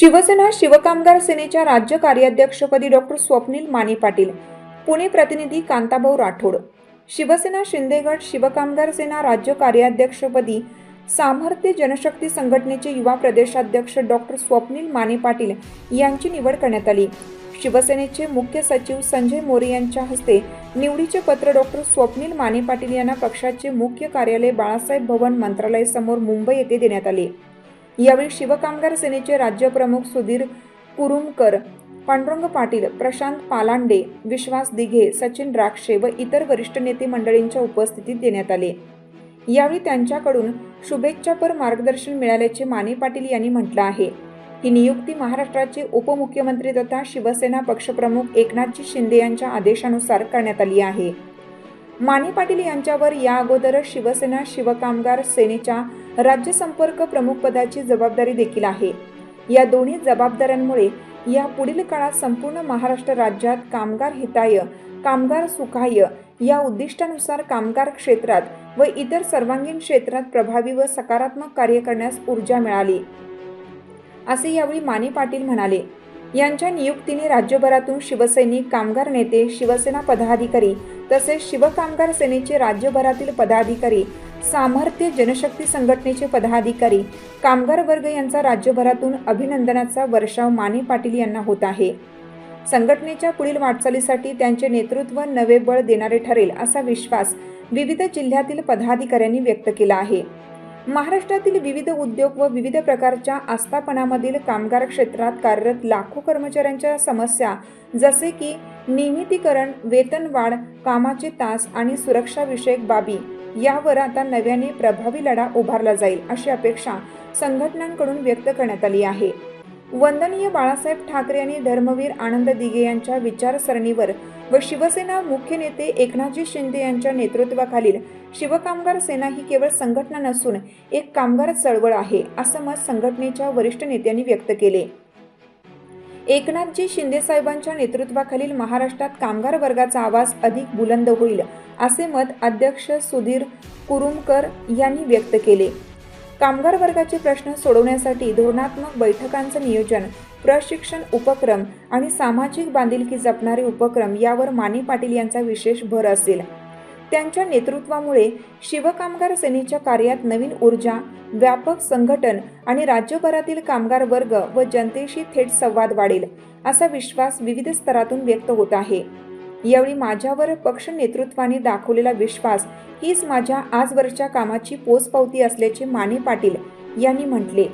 शिवसेना शिवकामगार सेनेच्या राज्य कार्याध्यक्षपदी डॉक्टर स्वप्नील माने पाटील पुणे प्रतिनिधी कांताभाऊ राठोड शिवसेना शिंदेगड शिवकामगार सेना राज्य कार्याध्यक्षपदी सामर्थ्य जनशक्ती संघटनेचे युवा प्रदेशाध्यक्ष डॉक्टर स्वप्नील माने पाटील यांची निवड करण्यात आली. शिवसेनेचे मुख्य सचिव संजय मोरे यांच्या हस्ते निवडीचे पत्र डॉक्टर स्वप्नील माने पाटील यांना पक्षाचे मुख्य कार्यालय बाळासाहेब भवन मंत्रालयासमोर मुंबई येथे देण्यात आले. यावेळी शिवकामगार सेनेचे राज्यप्रमुख सुधीर कुरुमकर पांडुरंग पाटील प्रशांत पालांडे विश्वास दिघे सचिन राक्षे व इतर वरिष्ठ नेते मंडळींच्या उपस्थितीत देण्यात आले. यावेळी त्यांच्याकडून शुभेच्छापर मार्गदर्शन मिळाल्याचे माने पाटील यांनी म्हटलं आहे. ही नियुक्ती महाराष्ट्राचे उपमुख्यमंत्री तथा शिवसेना पक्षप्रमुख एकनाथजी शिंदे यांच्या आदेशानुसार करण्यात आली आहे. माने पाटील यांच्यावर या अगोदरच शिवसेना शिवकामगार सेनेच्या राज्य संपर्क प्रमुख पदाची जबाबदारी देखील आहे. या दोन्ही जबाबदाऱ्यांमुळे या पुढील काळात संपूर्ण महाराष्ट्र राज्यात कामगार हिताय कामगार सुखाय या उद्दिष्टानुसार कामगार क्षेत्रात व इतर सर्वांगीण क्षेत्रात प्रभावी व सकारात्मक कार्य करण्यास ऊर्जा मिळाली. असे यावेळी माने पाटील म्हणाले. यांच्या नियुक्तीने राज्यभरातून शिवसैनिक कामगार नेते शिवसेना पदाधिकारी तसेच शिवकामगार सेनेचे राज्यभरातील पदाधिकारी सामर्थ्य जनशक्ती संघटनेचे पदाधिकारी कामगार वर्ग यांचा राज्यभरातून अभिनंदनाचा वर्षाव माने पाटील यांना होत आहे. संघटनेच्या पुढील वाटचालीसाठी त्यांचे नेतृत्व नवे बळ देणारे ठरेल असा विश्वास विविध जिल्ह्यातील पदाधिकाऱ्यांनी व्यक्त केला आहे. महाराष्ट्रातील विविध उद्योग व विविध प्रकारच्या आस्थापनामधील कामगार क्षेत्रात कार्यरत लाखो कर्मचाऱ्यांच्या समस्या जसे की नियमितीकरण वेतनवाढ कामाचे तास आणि सुरक्षाविषयक बाबी यावर आता नव्याने प्रभावी लढा उभारला जाईल अशी अपेक्षा संघटनांकडून व्यक्त करण्यात आली आहे. वंदनीय बाळासाहेब ठाकरे आणि धर्मवीर आनंद दिघे यांच्या विचारसरणीवर व शिवसेना मुख्य नेते एकनाथजी शिंदे यांच्या नेतृत्वाखालील शिवकामगार सेना ही केवळ संघटना नसून एक कामगार चळवळ आहे असं मत संघटनेच्या वरिष्ठ नेत्यांनी व्यक्त केले. एकनाथजी शिंदे साहेबांच्या नेतृत्वाखालील महाराष्ट्रात कामगार वर्गाचा आवाज अधिक बुलंद होईल असे मत अध्यक्ष सुधीर कुरुमकर यांनी व्यक्त केले. कामगार वर्गाचे प्रश्न सोडवण्यासाठी धोरणात्मक बैठकांचं नियोजन प्रशिक्षण उपक्रम आणि सामाजिक बांधिलकी जपणारे उपक्रम यावर माने पाटील यांचा विशेष भर असेल. त्यांच्या नेतृत्वामुळे शिवकामगार सेनेच्या कार्यात नवीन ऊर्जा व्यापक संघटन आणि राज्यभरातील कामगार वर्ग व जनतेशी थेट संवाद वाढेल असा विश्वास विविध स्तरातून व्यक्त होत आहे. यावेळी माझ्यावर पक्ष नेतृत्वाने दाखवलेला विश्वास हीच माझ्या आजवरच्या कामाची पोचपावती असल्याचे माने पाटील यांनी म्हटले.